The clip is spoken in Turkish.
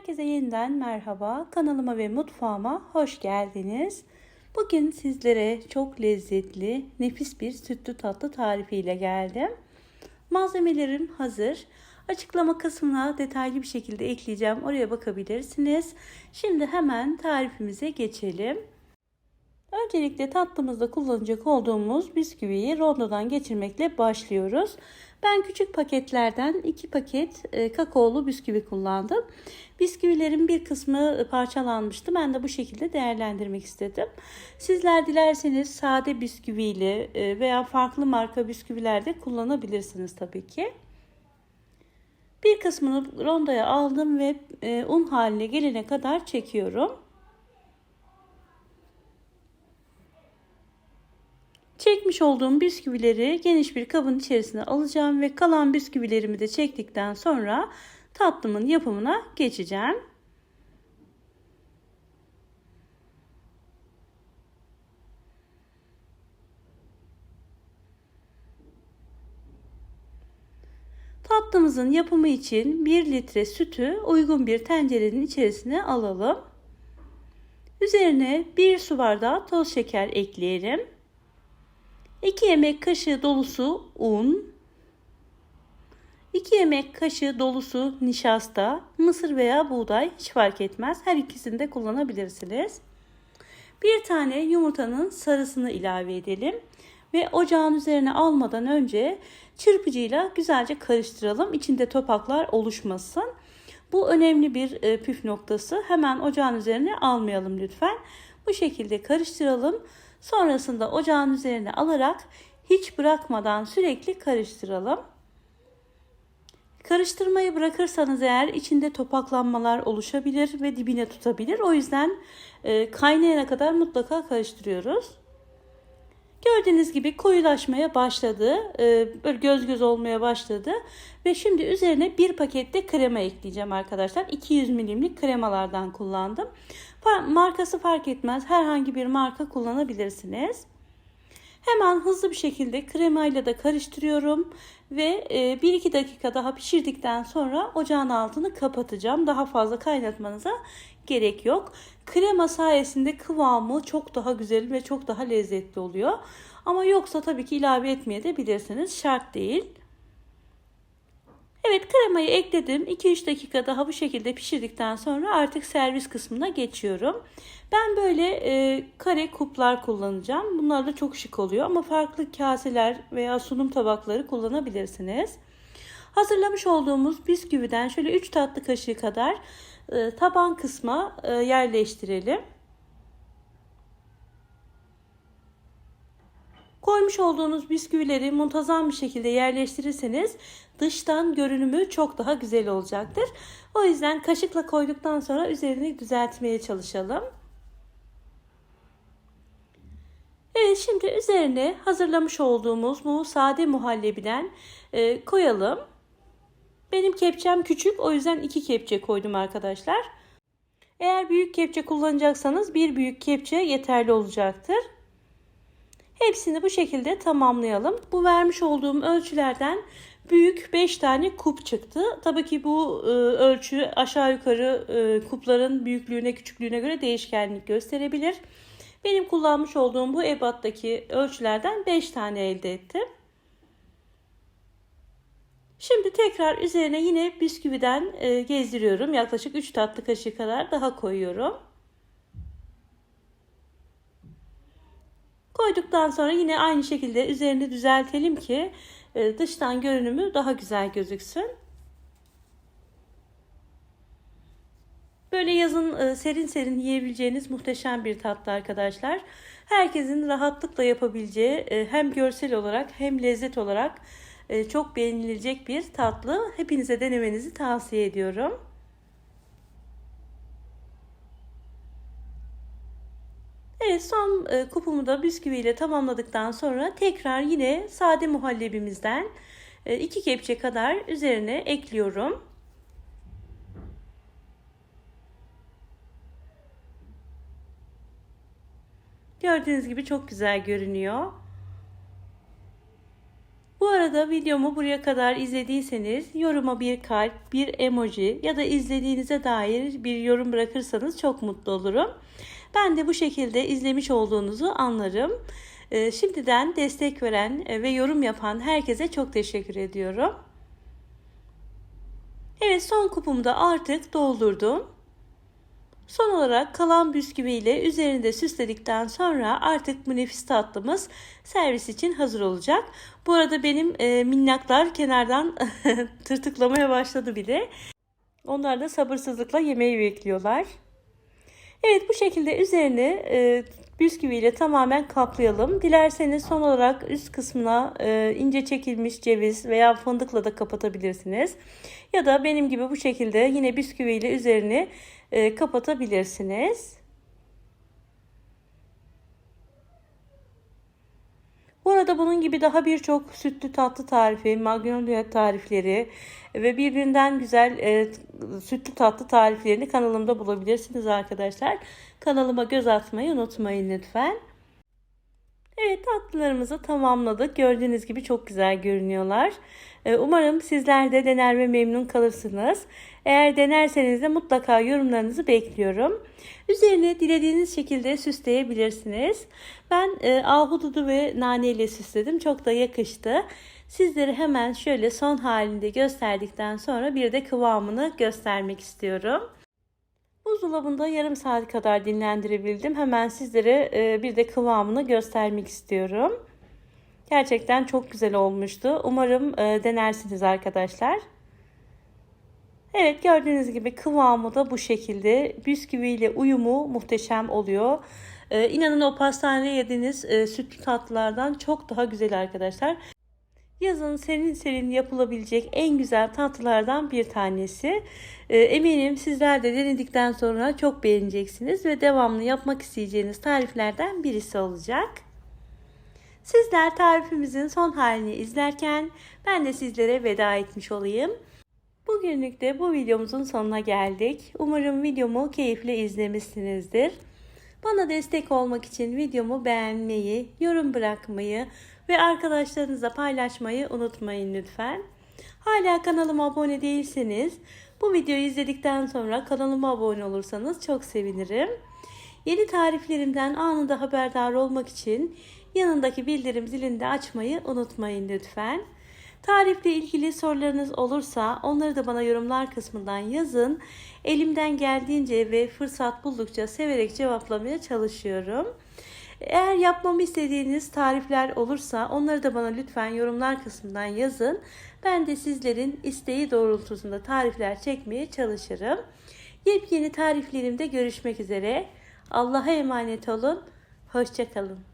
Herkese yeniden merhaba. Kanalıma ve mutfağıma hoş geldiniz. Bugün sizlere çok lezzetli, nefis bir sütlü tatlı tarifiyle geldim. Malzemelerim hazır. Açıklama kısmına detaylı bir şekilde ekleyeceğim. Oraya bakabilirsiniz. Şimdi hemen tarifimize geçelim. Öncelikle tatlımızda kullanacak olduğumuz bisküviyi rondodan geçirmekle başlıyoruz. Ben küçük paketlerden 2 paket e, kakaolu bisküvi kullandım. Bisküvilerin bir kısmı parçalanmıştı. Ben de bu şekilde değerlendirmek istedim. Sizler dilerseniz sade bisküviyle e, veya farklı marka bisküviler de kullanabilirsiniz tabii ki. Bir kısmını rondoya aldım ve e, un haline gelene kadar çekiyorum. Çekmiş olduğum bisküvileri geniş bir kabın içerisine alacağım ve kalan bisküvilerimi de çektikten sonra tatlımın yapımına geçeceğim. Tatlımızın yapımı için 1 litre sütü uygun bir tencerenin içerisine alalım. Üzerine 1 su bardağı toz şeker ekleyelim. 2 yemek kaşığı dolusu un, 2 yemek kaşığı dolusu nişasta, mısır veya buğday hiç fark etmez. Her ikisini de kullanabilirsiniz. Bir tane yumurtanın sarısını ilave edelim ve ocağın üzerine almadan önce çırpıcıyla güzelce karıştıralım. İçinde topaklar oluşmasın. Bu önemli bir e, püf noktası. Hemen ocağın üzerine almayalım lütfen. Bu şekilde karıştıralım. Sonrasında ocağın üzerine alarak hiç bırakmadan sürekli karıştıralım. Karıştırmayı bırakırsanız eğer içinde topaklanmalar oluşabilir ve dibine tutabilir. O yüzden e, kaynayana kadar mutlaka karıştırıyoruz. Gördüğünüz gibi koyulaşmaya başladı. E, böyle göz göz olmaya başladı. Ve şimdi üzerine bir pakette krema ekleyeceğim arkadaşlar. 200 milimlik kremalardan kullandım. Markası fark etmez. Herhangi bir marka kullanabilirsiniz. Hemen hızlı bir şekilde kremayla da karıştırıyorum ve 1-2 e, dakika daha pişirdikten sonra ocağın altını kapatacağım. Daha fazla kaynatmanıza gerek yok. Krema sayesinde kıvamı çok daha güzel ve çok daha lezzetli oluyor. Ama yoksa tabii ki ilave etmeye de bilirsiniz. Şart değil. Evet kremayı ekledim. 2-3 dakika daha bu şekilde pişirdikten sonra artık servis kısmına geçiyorum. Ben böyle e, kare kuplar kullanacağım. Bunlar da çok şık oluyor ama farklı kaseler veya sunum tabakları kullanabilirsiniz. Hazırlamış olduğumuz bisküviden şöyle 3 tatlı kaşığı kadar taban kısma e, yerleştirelim. Koymuş olduğunuz bisküvileri muntazam bir şekilde yerleştirirseniz dıştan görünümü çok daha güzel olacaktır. O yüzden kaşıkla koyduktan sonra üzerini düzeltmeye çalışalım. Evet şimdi üzerine hazırlamış olduğumuz bu sade muhallebiden e, koyalım. Benim kepçem küçük o yüzden iki kepçe koydum arkadaşlar. Eğer büyük kepçe kullanacaksanız bir büyük kepçe yeterli olacaktır. Hepsini bu şekilde tamamlayalım. Bu vermiş olduğum ölçülerden büyük 5 tane kup çıktı. Tabii ki bu e, ölçü aşağı yukarı e, kupların büyüklüğüne küçüklüğüne göre değişkenlik gösterebilir. Benim kullanmış olduğum bu ebattaki ölçülerden 5 tane elde ettim. Şimdi tekrar üzerine yine bisküviden e, gezdiriyorum. Yaklaşık 3 tatlı kaşığı kadar daha koyuyorum. Koyduktan sonra yine aynı şekilde üzerini düzeltelim ki e, dıştan görünümü daha güzel gözüksün. Böyle yazın e, serin serin yiyebileceğiniz muhteşem bir tatlı arkadaşlar. Herkesin rahatlıkla yapabileceği hem görsel olarak hem lezzet olarak çok beğenilecek bir tatlı. Hepinize denemenizi tavsiye ediyorum. Evet son e, kupumu da bisküviyle tamamladıktan sonra tekrar yine sade muhallebimizden e, iki kepçe kadar üzerine ekliyorum. Gördüğünüz gibi çok güzel görünüyor. Bu arada videomu buraya kadar izlediyseniz yoruma bir kalp, bir emoji ya da izlediğinize dair bir yorum bırakırsanız çok mutlu olurum. Ben de bu şekilde izlemiş olduğunuzu anlarım. Ee, Şimdiden destek veren e, ve yorum yapan herkese çok teşekkür ediyorum. Evet son kupumu da artık doldurdum. Son olarak kalan bisküvi ile üzerinde süsledikten sonra artık bu nefis tatlımız servis için hazır olacak. Bu arada benim e, minnaklar kenardan tırtıklamaya başladı bile. Onlar da sabırsızlıkla yemeği bekliyorlar. Evet bu şekilde üzerine e, bisküviyle tamamen kaplayalım. Dilerseniz son olarak üst kısmına e, ince çekilmiş ceviz veya fındıkla da kapatabilirsiniz. Ya da benim gibi bu şekilde yine bisküviyle üzerini e, kapatabilirsiniz. Bu arada bunun gibi daha birçok sütlü tatlı tarifi, magnolia tarifleri ve birbirinden güzel e, sütlü tatlı tariflerini kanalımda bulabilirsiniz arkadaşlar. Kanalıma göz atmayı unutmayın lütfen. Tatlılarımızı tamamladık. Gördüğünüz gibi çok güzel görünüyorlar. E, umarım sizler de dener ve memnun kalırsınız. Eğer denerseniz de mutlaka yorumlarınızı bekliyorum. Üzerine dilediğiniz şekilde süsleyebilirsiniz. Ben e, ahududu ve nane ile süsledim. Çok da yakıştı. Sizlere hemen şöyle son halinde gösterdikten sonra bir de kıvamını göstermek istiyorum. Buzdolabında yarım saat kadar dinlendirebildim. Hemen sizlere e, bir de kıvamını göstermek istiyorum. Gerçekten çok güzel olmuştu. Umarım e, denersiniz arkadaşlar. Evet gördüğünüz gibi kıvamı da bu şekilde. Bisküviyle uyumu muhteşem oluyor. Ee, inanın o pastanede yediğiniz e, sütlü tatlılardan çok daha güzel arkadaşlar. Yazın serin serin yapılabilecek en güzel tatlılardan bir tanesi. Ee, eminim sizler de denedikten sonra çok beğeneceksiniz ve devamlı yapmak isteyeceğiniz tariflerden birisi olacak. Sizler tarifimizin son halini izlerken ben de sizlere veda etmiş olayım. Bugünlük de bu videomuzun sonuna geldik. Umarım videomu keyifle izlemişsinizdir. Bana destek olmak için videomu beğenmeyi, yorum bırakmayı ve arkadaşlarınızla paylaşmayı unutmayın lütfen. Hala kanalıma abone değilseniz bu videoyu izledikten sonra kanalıma abone olursanız çok sevinirim. Yeni tariflerimden anında haberdar olmak için yanındaki bildirim zilini de açmayı unutmayın lütfen. Tarifle ilgili sorularınız olursa onları da bana yorumlar kısmından yazın. Elimden geldiğince ve fırsat buldukça severek cevaplamaya çalışıyorum. Eğer yapmamı istediğiniz tarifler olursa onları da bana lütfen yorumlar kısmından yazın. Ben de sizlerin isteği doğrultusunda tarifler çekmeye çalışırım. Yepyeni tariflerimde görüşmek üzere. Allah'a emanet olun. Hoşçakalın.